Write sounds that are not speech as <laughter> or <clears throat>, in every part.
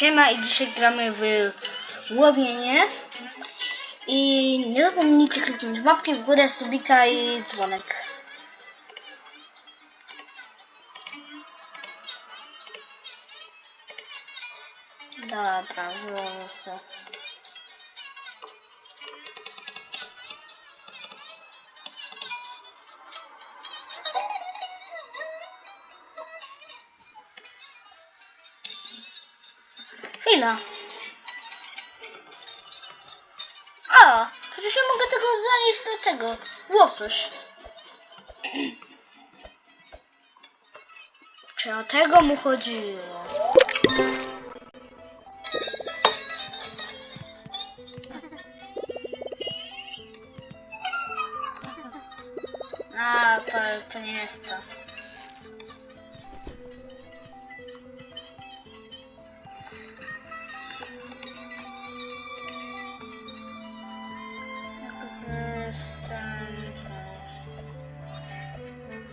Siema i dzisiaj gramy w łowienie. I nie zapomnijcie kliknąć łapki w górę, subika i dzwonek. Dobra, wyłożę Chwila. A, przecież ja mogę tego zanieść do tego. Łosoś. <clears throat> Czy o tego mu chodziło? <laughs> A, to, to nie jest to.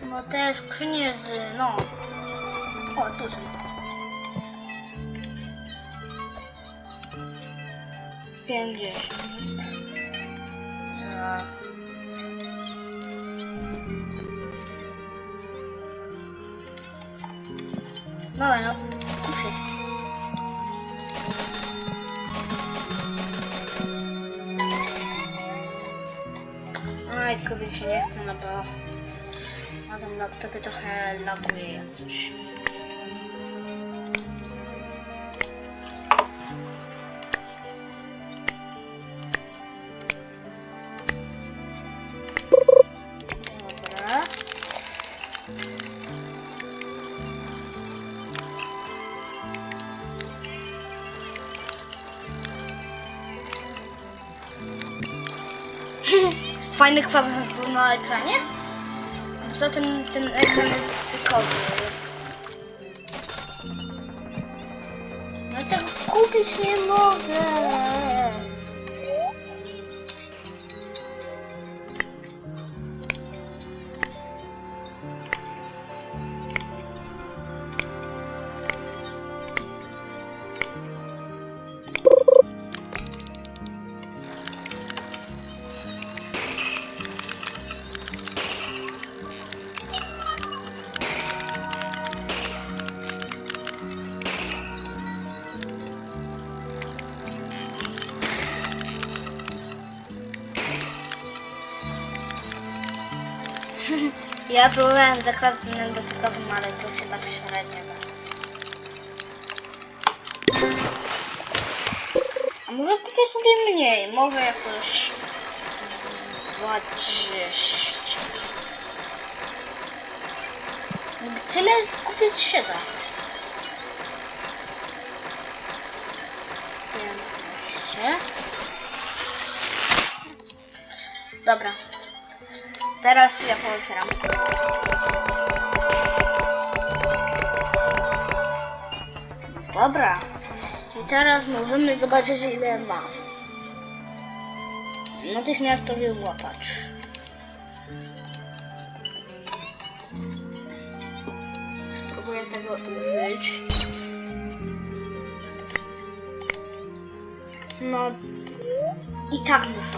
No te skrzynie z... no... O, tu są. Pięćdziesiąt. Dwa. Dobra, no. Kupię. Oj, kupić się nie chcę, no tym laptopie trochę laguje jak. <laughs> Fajny kwadrat był na ekranie? Poza tym ten ekran jest tykowy. No tego kupić nie mogę. <laughs> Ja próbowałem z ekranem dotykowym, ale to się tak średnio da. A może kupię sobie mniej, może jakoś 20. Tyle kupić się da. 15. Dobra. Teraz ja pootwieram. Dobra. I teraz możemy zobaczyć ile ma. Natychmiastowy łapacz. Spróbuję tego użyć. No i tak muszę.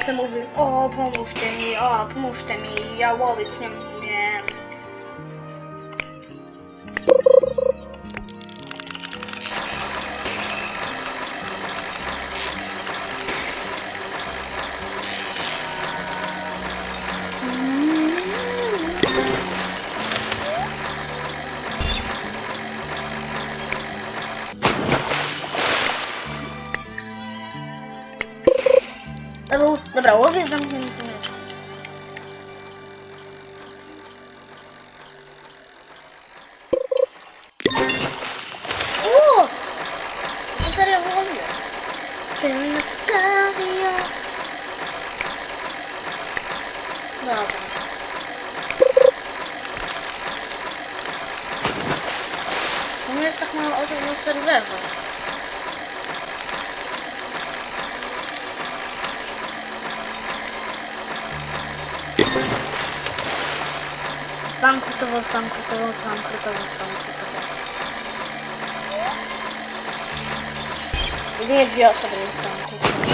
Sobie mówi, o pomóżcie mi, o pomóżcie mi, ja łowić nie umiem. Dobra, łowię zamknięty. O! To serio. Dobra. To jest tak mało osób na serwerze. Bankrutował, bankrutował, bankrutował, bankrutował. Jedynie dwie osoby nie bankrutowały.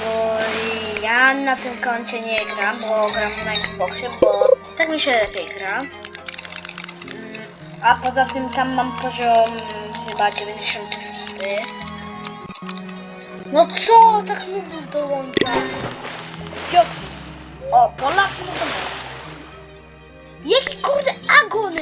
Bo ja na tym koncie nie gram, bo gram na Xboxie, bo tak mi się lepiej gra. Mm, A poza tym tam mam poziom chyba 96. No co, tak lubię dołączać. O, Polak no. Jaki kurde agony!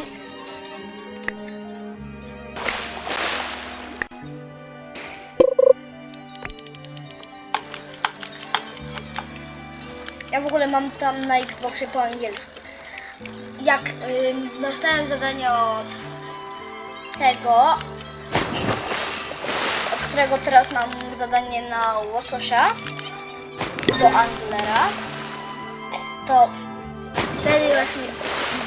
Ja w ogóle mam tam na Xboxie po angielsku. Jak ym, dostałem zadanie od tego, od którego teraz mam zadanie na łososia do Anglera, to wtedy właśnie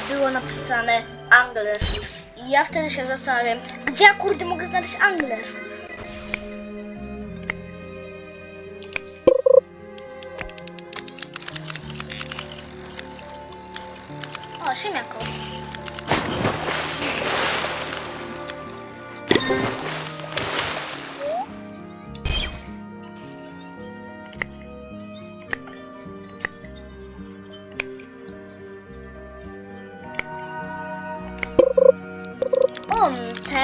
było napisane Anglerfish. I ja wtedy się zastanawiam, gdzie ja kurde mogę znaleźć Anglerfish? O, ziemniaku.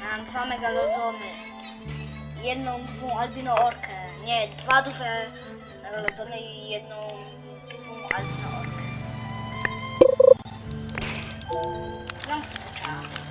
mam, dwa megalodony. Jedną dużą albino orkę. Nie, dwa duże megalodony i jedną dużą albino orkę. Mam kurcza.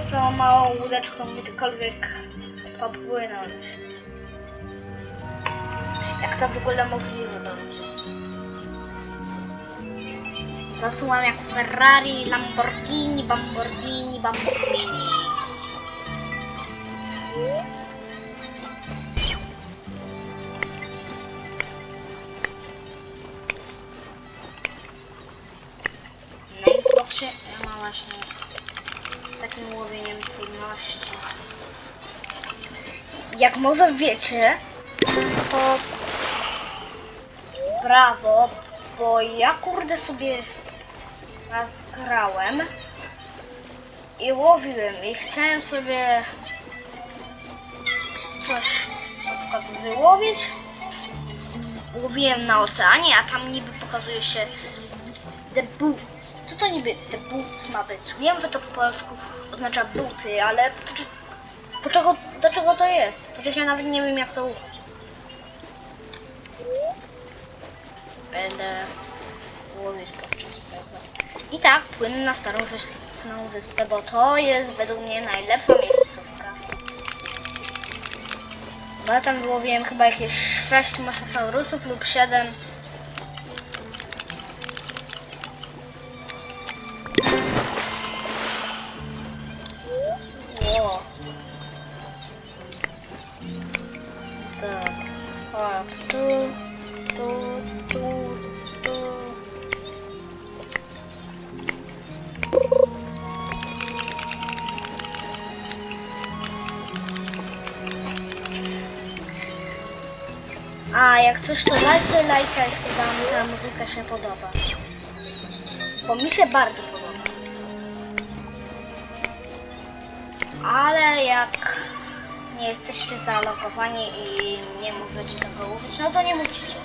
Z tą małą łódeczką gdziekolwiek popłynąć. Jak to w ogóle możliwe będzie. Zasuwam jak Ferrari, Lamborghini, Lamborghini, Lamborghini. Na Xboxie ja mam właśnie takim łowieniem trudności. Jak może wiecie, to prawo, bo ja kurde sobie raz grałem i łowiłem i chciałem sobie coś na przykład wyłowić. Łowiłem na oceanie, a tam niby pokazuje się The Boots. To niby The Boots ma być? Wiem, że to po polsku oznacza buty, ale po, czy- po czego, do czego to jest? Przecież ja nawet nie wiem jak to użyć. Będę łowić podczas tego. I tak płynę na starą ześlizgną wyspę, bo to jest według mnie najlepsza miejscówka. Bo ja tam wyłowiłem chyba jakieś 6 mosasaurusów lub 7. A jak coś to dajcie lajka, jeśli wam ta muzyka się podoba. Bo mi się bardzo podoba. Ale jak nie jesteście zalogowani i nie możecie tego użyć, no to nie musicie.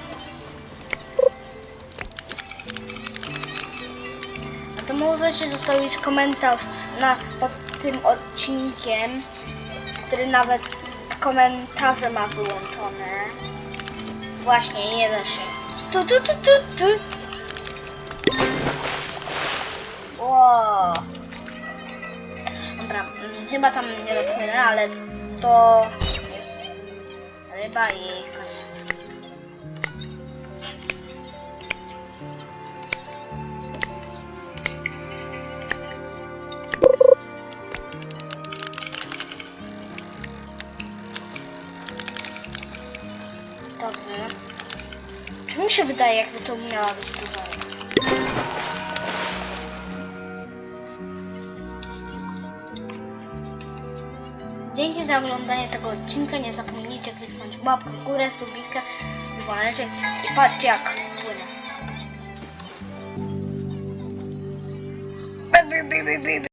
Możecie zostawić komentarz na, pod tym odcinkiem, który nawet komentarze ma wyłączone. Właśnie, nie da się. Tu, tu, tu, tu, tu. Wow. Dobra, mm, chyba tam nie dotknę, ale to jest ryba i Dobrze. Czy mi się wydaje, jakby to miała być duża? Dzięki za oglądanie tego odcinka. Nie zapomnijcie kliknąć łapkę w górę, subika, dzwoneczek i patrzcie jak płynę. Bi, bi, bi.